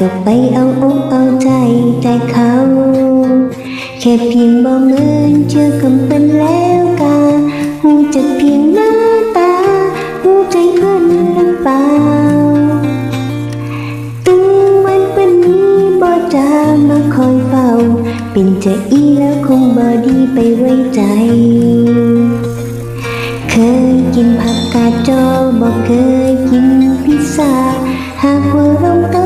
ก็ไปเอาอกเอาใจใจเขา แค่เพียงบ่เหมือนเชื่อกำเป็นแล้วกาหูจักเพียงหน้าตาหูใจเพิ่นลำเปล่าตึงวันเป็นนี้บ่จะมาคอยเฝ้า เป็นจะอีแล้วคงบ่ดีไปไว้ใจ เคยกินผักกาดจอบ่เคยกินพิซซ่าหากว่าลงต่อที่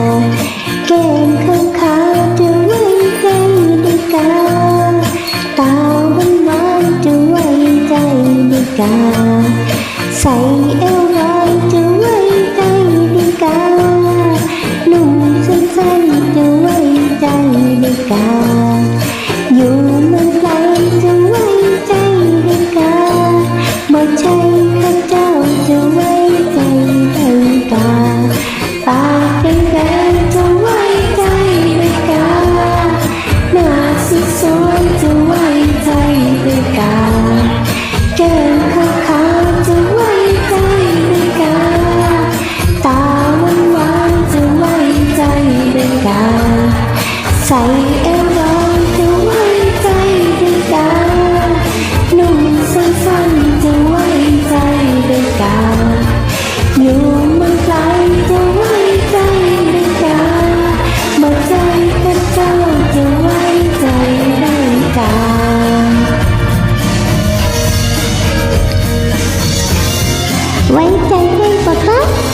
กา ใส่เอวลอยจะไว้ใจได้กาหนุ่มสั้นๆจะไว้ใจได้กา ใส่เอวลอยจะไว้ใจได้กาหนุ่มสั้นๆจะไว้ใจได้กาอยู่มืองไกลจะไว้ใจได้กาบ่ใจกับเจ้าจะไว้ใจได้กาไว้ใจ